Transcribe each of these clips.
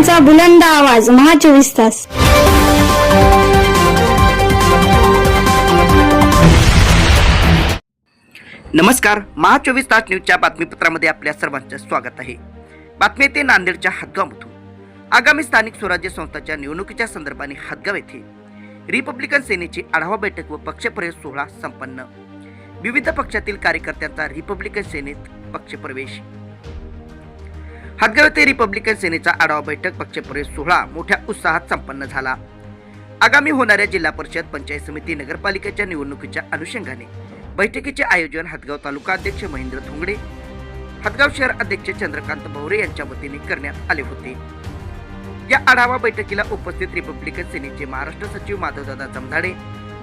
बातम्यांचा बुलंद आवाज महा चोवीस तास. नमस्कार महा चोवीस तास न्यूजच्या बातमीपत्रामध्ये आपल्या सर्वांचं स्वागत आहे. बातमी येते नांदेडच्या हदगावमधून. आगामी स्थानिक स्वराज्य संस्थाच्या निवडणुकीच्या संदर्भाने हदगाव येथे रिपब्लिकन सेनेची आढावा बैठक व पक्षप्रवेश सोहळा संपन्न. विविध पक्षातील कार्यकर्त्यांचा रिपब्लिकन सेनेत पक्षप्रवेश. हदगाव येथे रिपब्लिकन सेनेचा आढावा बैठक पक्षप्रवेश सोहळा मोठ्या उत्साहात संपन्न झाला. आगामी होणाऱ्या जिल्हा परिषद पंचायत समिती नगरपालिकेच्या निवडणुकीच्या अनुषंगाने बैठकीचे आयोजन हदगाव तालुका अध्यक्ष महेंद्र धोंगडे हदगाव शहर अध्यक्ष चंद्रकांत भवरे यांच्या वतीने करण्यात आले होते. या आढावा बैठकीला उपस्थित रिपब्लिकन सेनेचे महाराष्ट्र सचिव माधवदादा जमधाडे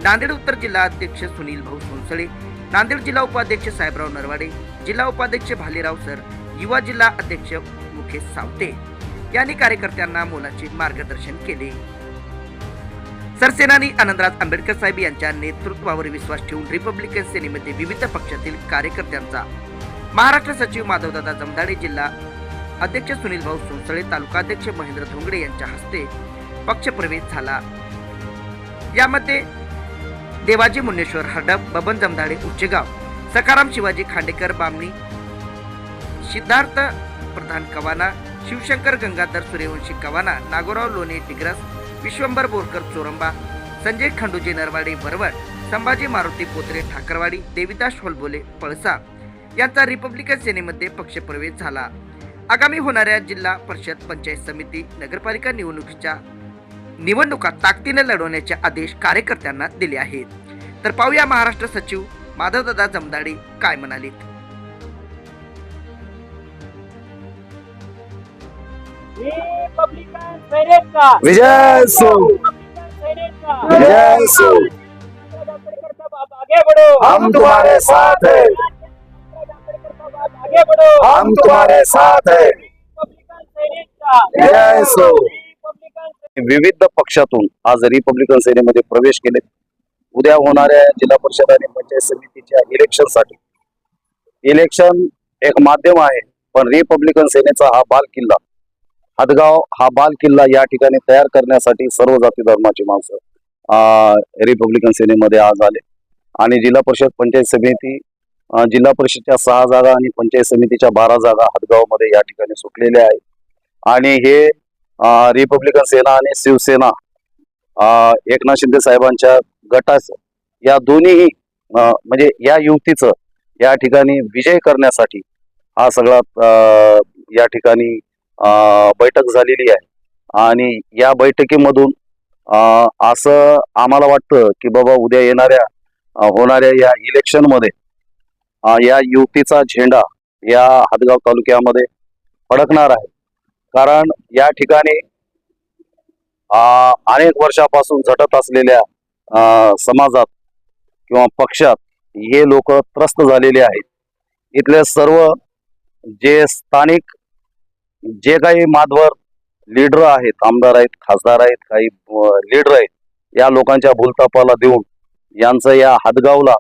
नांदेड उत्तर जिल्हा अध्यक्ष सुनील भाऊ सोनसळे नांदेड जिल्हा उपाध्यक्ष साहेबराव नरवाडे जिल्हा उपाध्यक्ष भालेराव सर युवा जिल्हा अध्यक्ष मुकेश सावते यांनी कार्यकर्त्यांना मोलाचे मार्गदर्शन केले. सरसेनानी आनंदराज आंबेडकर साहेब यांच्या नेतृत्वावर विश्वास ठेवून रिपब्लिकन सेनेमध्ये विविध पक्षातील कार्यकर्त्यांचा महाराष्ट्र सचिव माधवदादा जमदाडे जिल्हा अध्यक्ष सुनील भाऊ सोनसळे तालुका अध्यक्ष महेंद्र धोंगडे यांच्या हस्ते पक्षप्रवेश झाला. यामध्ये देवाजी मुन्नेश्वर हडप बबन जमदाडे उच्चगाव सकाराम शिवाजी खांडेकर बामणी सिद्धार्थ प्रधान कवाना शिवशंकर गंगाधर सूर्यवंशी कवाना नागोराव लोणे डिग्रस विश्वंभर बोरकर चोरंबा संजय खंडूजी नरवाडे वरवड संभाजी मारुती पोत्रे ठाकरवाडी देविदास होलबोले पळसा यांचा रिपब्लिकन सेनेमध्ये पक्षप्रवेश झाला. आगामी होणाऱ्या जिल्हा परिषद पंचायत समिती नगरपालिका निवडणुकीच्या निवडणुका ताकदीने लढवण्याचे आदेश कार्यकर्त्यांना दिले आहेत. तर पाहूया महाराष्ट्र सचिव माधवदादा जमदाडे काय म्हणालेत. विजय सो रिपब्लिकन सैनिकचा विजय सो। आंबेडकर साहब आप आगे बढ़ो। हम तुम्हारे साथ हैं। हम तुम्हारे साथ हैं। रिपब्लिकन सैनिकचा विजय सो। रिपब्लिकन विविध पक्षातून आज रिपब्लिकन सेनेमध्ये प्रवेश केले. उद्या होणाऱ्या जिल्हा परिषद आणि पंचायत समितीच्या इलेक्शनसाठी इलेक्शन एक माध्यम आहे पण रिपब्लिकन सेनेचा हा बाल किल्ला हदगाव हा बाल किल्ला या ठिकाणी तयार करण्यासाठी सर्व जाती धर्माची माणसं रिपब्लिकन सेनेमध्ये आज आले. आणि जिल्हा परिषद पंचायत समिती जिल्हा परिषदच्या सहा जागा आणि पंचायत समितीच्या बारा जागा हदगावमध्ये या ठिकाणी सुटलेल्या आहेत. आणि हे रिपब्लिकन सेना आणि शिवसेना एकनाथ शिंदे साहेबांच्या गटाचं या दोन्हीही म्हणजे या युतीचं या ठिकाणी विजय करण्यासाठी हा सगळा या ठिकाणी बैठक झालेली आहे. आणि या बैठकीमधून असं आम्हाला वाटतं की बाबा उद्या येणाऱ्या होणाऱ्या या इलेक्शनमध्ये या युतीचा झेंडा या हदगाव तालुक्यामध्ये फडकणार आहे. कारण या ठिकाणी अनेक वर्षापासून झटत असलेल्या समाजात किंवा पक्षात हे लोक त्रस्त झालेले आहेत. इथले सर्व जे स्थानिक जे काही माधवर लीडर आहेत आमदार आहेत खासदार आहेत काही लीडर आहेत या लोकांच्या भूलतापाला देऊन यांचं या हादगावला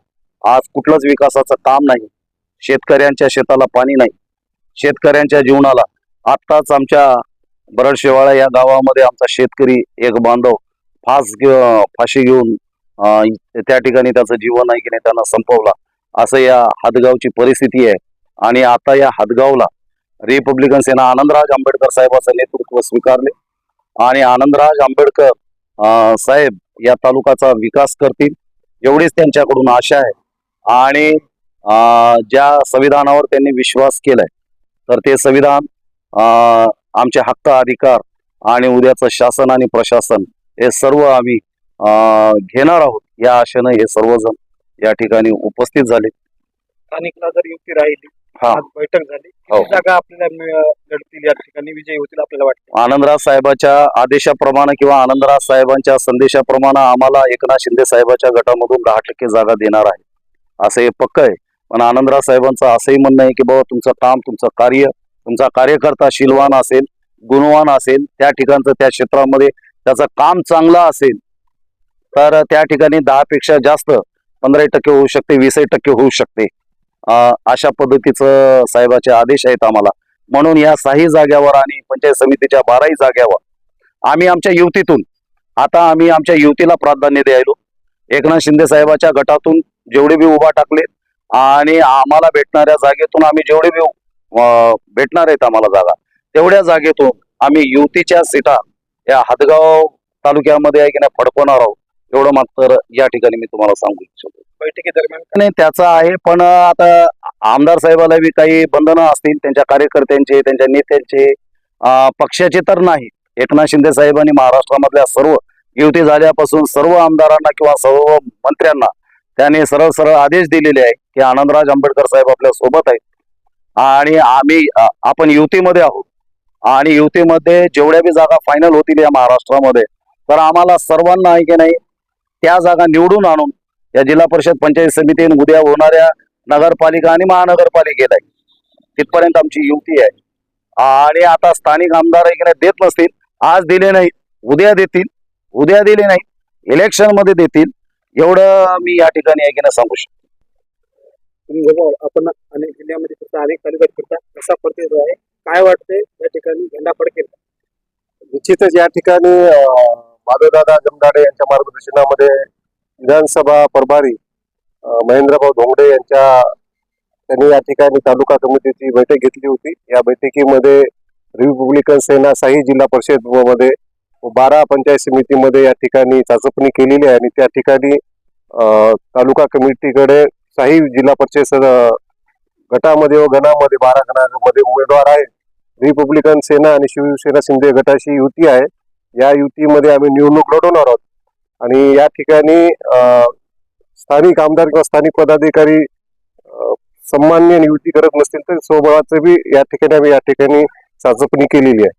आज कुठलंच विकासाचं काम नाही. शेतकऱ्यांच्या शेताला पाणी नाही. शेतकऱ्यांच्या जीवनाला आत्ताच आमच्या बरडशेवाळा या गावामध्ये आमचा शेतकरी एक बांधव फास घे- फाशी घेऊन त्या ठिकाणी त्याचं जीवन आहे की नाही त्यांना संपवला. असं या हदगावची परिस्थिती आहे. आणि आता या हदगावला रिपब्लिकन सेना आनंदराज आंबेडकर साहेबाचं नेतृत्व स्वीकारले. आणि आनंदराज आंबेडकर साहेब या तालुक्याचा विकास करतील एवढीच त्यांच्याकडून आशा आहे. आणि अं, ज्या संविधानावर त्यांनी विश्वास केलाय तर ते संविधान अं, आमचे हक्क अधिकार आणि उद्याचं शासन आणि प्रशासन हे सर्व आम्ही अं, घेणार आहोत. या आशेनं हे सर्वजण या ठिकाणी उपस्थित झाले. स्थानिकला जर युती राहिली हा. आज बैठक झाली हो. किती जागा आपल्याला मिळ- लढतील या ठिकाणी विजयी होतील आपल्याला वाटतं आनंदराज साहेबाच्या आदेशाप्रमाणे किंवा आनंदराज साहेबांच्या संदेशाप्रमाणे आम्हाला एकनाथ शिंदे साहेबाच्या गटामधून दहा टक्के जागा देणार आहे असं हे पक्क आहे पण आनंदराज साहेबांचं असंही म्हणणं आहे की बाबा तुमचं काम तुमचं कार्य तुमचा कार्यकर्ता शीलवान असेल गुणवान असेल त्या ठिकाणचं त्या क्षेत्रामध्ये त्याचं काम चांगलं असेल तर त्या ठिकाणी दहा पेक्षा जास्त पंधरा टक्के होऊ शकते वीसही टक्के होऊ शकते अशा पद्धतीचं साहेबाचे आदेश आहेत आम्हाला. म्हणून या सहा जाग्यावर आणि पंचायत समितीच्या बाराही जाग्यावर आम्ही आमच्या युतीतून आता आम्ही आमच्या युतीला प्राधान्य द्यायलो. एकनाथ शिंदे साहेबाच्या गटातून जेवढे बी उभा टाकले आणि आम्हाला भेटणाऱ्या जागेतून आम्ही जेवढे बी अं, भेटणार आहेत आम्हाला जागा तेवढ्या जागेतून आम्ही युतीच्या सीटा या हदगाव तालुक्यामध्ये आहे की नाही फडकवणार आहोत. एवढं मात्र या ठिकाणी मी तुम्हाला सांगू इच्छितो. बैठकी दरम्यान नाही त्याचा आहे पण आता आमदार साहेबाला बी काही बंधनं असतील त्यांच्या कार्यकर्त्यांचे त्यांच्या नेत्यांचे पक्षाचे तर नाही. एकनाथ शिंदे साहेबांनी महाराष्ट्रामधल्या सर्व युती झाल्यापासून सर्व आमदारांना किंवा सर्व मंत्र्यांना त्यांनी सरळ सरळ आदेश दिलेले आहे की आनंदराज आंबेडकर साहेब आपल्यासोबत आहेत. आणि आम्ही आपण युतीमध्ये आहोत. आणि युतीमध्ये जेवढ्या बी जागा फायनल होतील या महाराष्ट्रामध्ये तर आम्हाला सर्वांना आहे की नाही त्या जागा निवडून आणून या जिल्हा परिषद पंचायत समिती उद्या होणाऱ्या नगरपालिका आणि महानगरपालिकेत आहे तिथपर्यंत आमची युती आहे. आणि आता स्थानिक आमदार आहे की नाही देत नसतील आज दिले नाही उद्या देतील उद्या दिले नाही इलेक्शनमध्ये देतील एवढं मी या ठिकाणी आहे की नाही सांगू शकतो. तुम्ही बघा आपण अनेक जिल्ह्यामध्ये फिरता अनेक तालुक्यात फिरता कसा पडते आहे काय वाटते या ठिकाणी झेंडा फडकेल निश्चितच या ठिकाणी माधवदादा जमदाडे यांच्या मार्गदर्शनामध्ये विधानसभा प्रभारी महेंद्रभाऊ धोंगडे यांच्या त्यांनी या ठिकाणी तालुका समितीची बैठक घेतली होती. या बैठकीमध्ये रिपब्लिकन सेना साही जिल्हा परिषदमध्ये बारा पंचायत समितीमध्ये या ठिकाणी चाचपणी केलेली आहे आणि त्या ठिकाणी तालुका कमिटीकडे साही जिल्हा परिषद गटामध्ये व गणामध्ये बारा गणामध्ये उमेदवार आहेत. रिपब्लिकन सेना आणि शिवसेना शिंदे गटाशी युती आहे. या युतीमध्ये आम्ही निवडणूक लढवणार आहोत. आणि या ठिकाणी स्थानिक आमदार किंवा स्थानिक पदाधिकारी सन्मान्य युती करत नसतील तर स्वबळाचं बी या ठिकाणी आम्ही या ठिकाणी चाचपणी केलेली आहे.